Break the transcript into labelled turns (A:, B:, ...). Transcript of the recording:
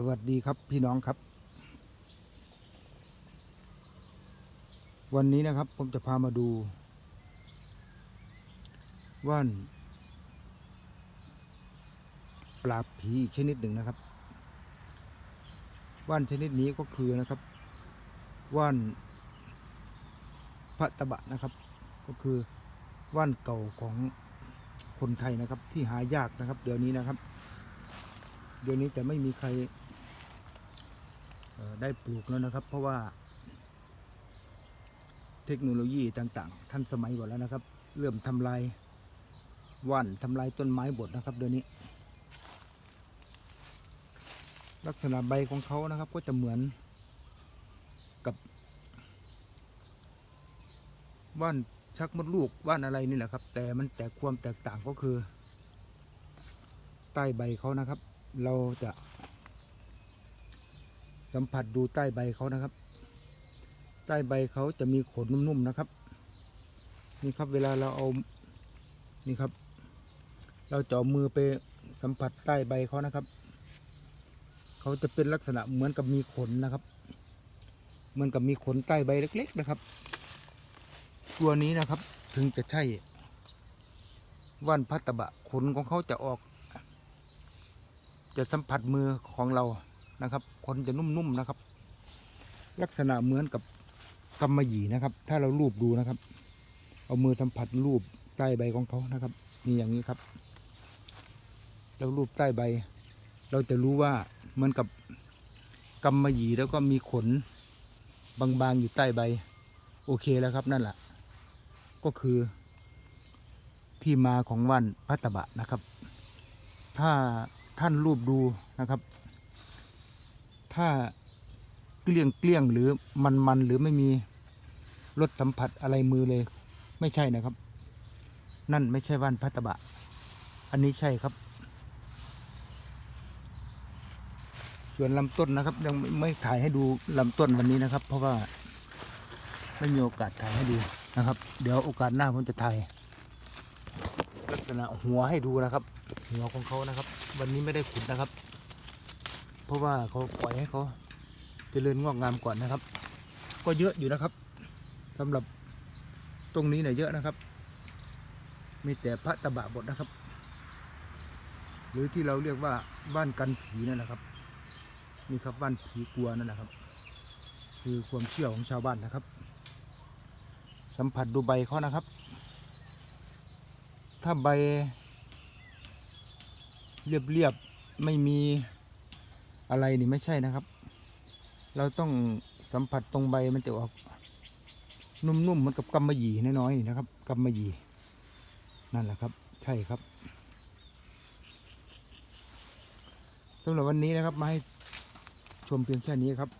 A: สวัสดีครับพี่น้องครับ วันนี้นะครับผมจะพามาดูว่านปราผีชนิดหนึ่งนะครับ ว่านชนิดนี้ก็คือนะครับ ว่านพระตะบะนะครับ ก็คือว่านเก่าของคนไทยนะครับที่หายากนะครับ เดี๋ยวนี้นะครับ เดี๋ยวนี้จะไม่มีใคร ได้ปลูกแล้วนะครับ เพราะว่า เทคโนโลยีต่างๆทันสมัยกว่าแล้วนะครับ เริ่มทำลายว่านทำลายต้นไม้บดนะครับเดี๋ยวนี้ ลักษณะใบของเขานะครับ ก็จะเหมือนกับว่านชักมดลูกว่านอะไรนี่แหละครับ แต่มันแต่ความแตกต่างก็คือ ใต้ใบเขานะครับ เราจะ สัมผัสดูใต้ใบเขานะครับ ใต้ใบเขาจะมีขนนุ่มๆนะครับ นี่ครับเวลาเราเอานี่ครับ เราจะเอมือไปสัมผัสใต้ใบเขานะครับ เขาจะเป็นลักษณะเหมือนกับมีขนนะครับ เหมือนกับมีขนใต้ใบเล็ก ๆนะครับ ตัวนี้นะครับถึงจะใช่ว่านพัตตบะขนของเขาจะออก จะสัมผัสมือของเรา นะครับขนจะนุ่มๆนะครับ ลักษณะเหมือนกับกำมะหยี่นะครับ ถ้าเราลูบดูนะครับ เอามือสัมผัสลูบใต้ใบของเขานะครับนี่อย่างนี้ครับเราลูบใต้ใบ เราจะรู้ว่าเหมือนกับกำมะหยี่แล้วก็มีขนบางๆอยู่ใต้ใบ โอเคแล้วครับนั่นแหละก็คือ ที่มาของว่านพัตตบะนะครับ ถ้าท่านรูปดูนะครับ ถ้าเกลี้ยงเกลี้ยงหรือมันมันหรือไม่มีรสสัมผัสอะไรมือเลย ไม่ใช่นะครับ นั่นไม่ใช่ว่านพัตตบะ อันนี้ใช่ครับ ส่วนลำต้นนะครับ ยังไม่ไม่ถ่ายให้ดูลำต้นวันนี้นะครับ เพราะว่าไม่มีโอกาสถ่ายให้ดูนะครับ เดี๋ยวโอกาสหน้าผมจะถ่ายลักษณะหัวให้ดูนะครับ หัวของเขานะครับ วันนี้ไม่ได้ขุดนะครับ เพราะว่าเขาปล่อยให้เขาเจริญงอกงามก่อนนะครับ ก็เยอะอยู่นะครับสำหรับตรงนี้เนี่ยเยอะนะครับ มีแต่พระตะบะบทนะครับ หรือที่เราเรียกว่าบ้านกันผีนั่นแหละครับนี่ครับบ้านผีกลัวนั่นแหละครับ คือความเชื่อของชาวบ้านนะครับ สัมผัสดูใบเขานะครับ ถ้าใบเรียบๆไม่มี อะไรนี่ไม่ใช่นะครับ เราต้องสัมผัสตรงใบมันจะออกนุ่มๆเหมือนกับกำมะหยี่น้อยๆนี่นะครับกำมะหยี่นั่นแหละครับ ใช่ครับสำหรับวันนี้นะครับมาให้ชมเพียงแค่นี้ครับ